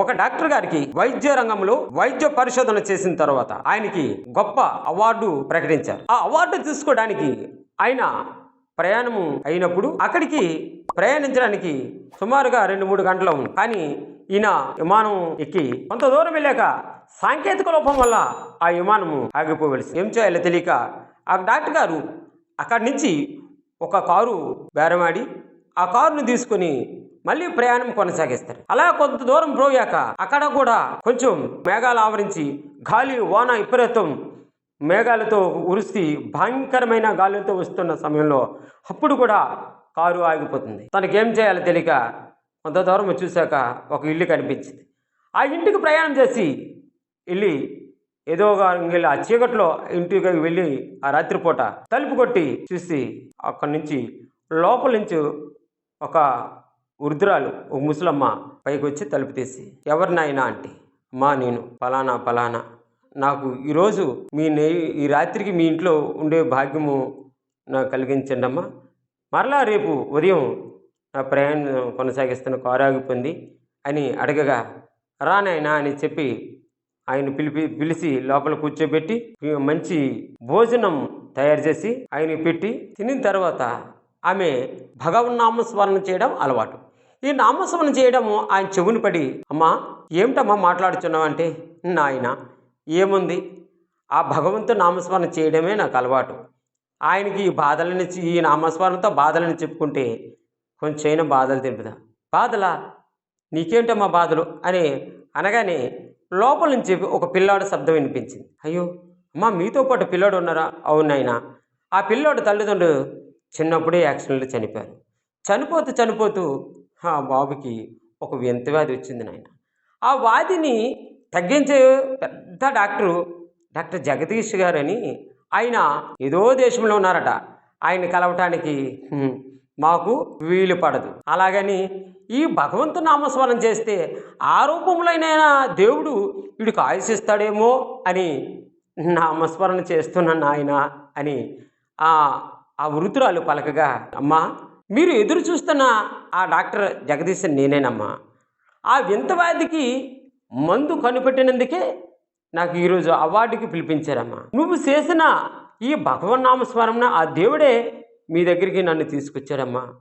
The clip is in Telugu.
ఒక డాక్టర్ గారికి వైద్య రంగంలో వైద్య పరిశోధన చేసిన తర్వాత ఆయనకి గొప్ప అవార్డు ప్రకటించారు. ఆ అవార్డు తీసుకోవడానికి ఆయన ప్రయాణము అయినప్పుడు అక్కడికి ప్రయాణించడానికి సుమారుగా రెండు మూడు గంటలు ఉంది కానీ ఈయన విమానం ఎక్కి కొంత దూరం వెళ్ళాక సాంకేతిక లోపం వల్ల ఆ విమానము ఆగిపోవలసి ఏం చేయాలో తెలియక ఆ డాక్టర్ గారు అక్కడి నుంచి ఒక కారు బేరమాడి ఆ కారును తీసుకొని మళ్ళీ ప్రయాణం కొనసాగిస్తారు. అలా కొంత దూరం పోయాక అక్కడ కూడా కొంచెం మేఘాలు ఆవరించి గాలి వాన విపరీతం మేఘాలతో ఉరిసి భయంకరమైన గాలులతో వస్తున్న సమయంలో అప్పుడు కూడా కారు ఆగిపోతుంది. తనకేం చేయాలో తెలియక కొంత దూరం చూశాక ఒక ఇల్లు కనిపించింది. ఆ ఇంటికి ప్రయాణం చేసి వెళ్ళి ఏదో ఒక ఇంకెళ్ళి ఆ చీకట్లో ఇంటికి వెళ్ళి ఆ రాత్రిపూట తలుపు కొట్టి చూసి అక్కడి నుంచి లోపల నుంచి ఒక వృద్ధురాలు ఓ ముసలమ్మ పైకి వచ్చి తలుపు తీసి ఎవరినైనా అంటే అమ్మా నేను ఫలానా ఫలానా నాకు ఈరోజు మీ నే ఈ రాత్రికి మీ ఇంట్లో ఉండే భాగ్యము నాకు కలిగించండి అమ్మా. మరలా రేపు ఉదయం నా ప్రయాణం కొనసాగిస్తున్న కారు ఆగిపోయింది అని అడగగా రానైనా అని చెప్పి ఆయన పిలిపి పిలిచి లోపల కూర్చోబెట్టి మంచి భోజనం తయారు చేసి ఆయన పెట్టి తినిన తర్వాత ఆమె భగవన్నామస్మరణ చేయడం అలవాటు. ఈ నామస్మరణ చేయడము ఆయన చెవుని పడి అమ్మా ఏమిటమ్మా మాట్లాడుచున్నావంటే నాయన ఏముంది? ఆ భగవంతుడు నామస్మరణ చేయడమే నాకు అలవాటు. ఆయనకి ఈ బాధలని ఈ నామస్మరణతో బాధలను చెప్పుకుంటే కొంచెం బాధలు తెలుపుదా బాధలా? నీకేంటమ్మా బాధలు? అని అనగానే లోపల నుంచి ఒక పిల్లాడు శబ్దం వినిపించింది. అయ్యో అమ్మా మీతో పాటు పిల్లాడు ఉన్నారా? అవునాయనా ఆ పిల్లోడు తల్లిదండ్రులు చిన్నప్పుడే యాక్సిడెంట్లో చనిపోయారు. చనిపోతూ చనిపోతూ ఆ బాబుకి ఒక వింత వ్యాధి వచ్చింది నాయన. ఆ వ్యాధిని తగ్గించే పెద్ద డాక్టరు డాక్టర్ జగదీష్ గారని ఆయన ఏదో దేశంలో ఉన్నారట. ఆయన కలవటానికి మాకు వీలు పడదు. అలాగని ఈ భగవంతు నామస్మరణ చేస్తే ఆ రూపంలోనైనా దేవుడు వీడికి ఆయుషిస్తాడేమో అని నామస్మరణ చేస్తున్నాను ఆయన అని ఆ ఆ వృతురాలు పలకగా అమ్మా మీరు ఎదురు చూస్తున్న ఆ డాక్టర్ జగదీశ్ నేనేనమ్మా. ఆ వింత వ్యాధికి మందు కనిపెట్టినందుకే నాకు ఈరోజు అవార్డుకి పిలిపించారమ్మా. నువ్వు చేసిన ఈ భగవన్నామస్మరణ ఆ దేవుడే మీ దగ్గరికి నన్ను తీసుకొచ్చాడమ్మా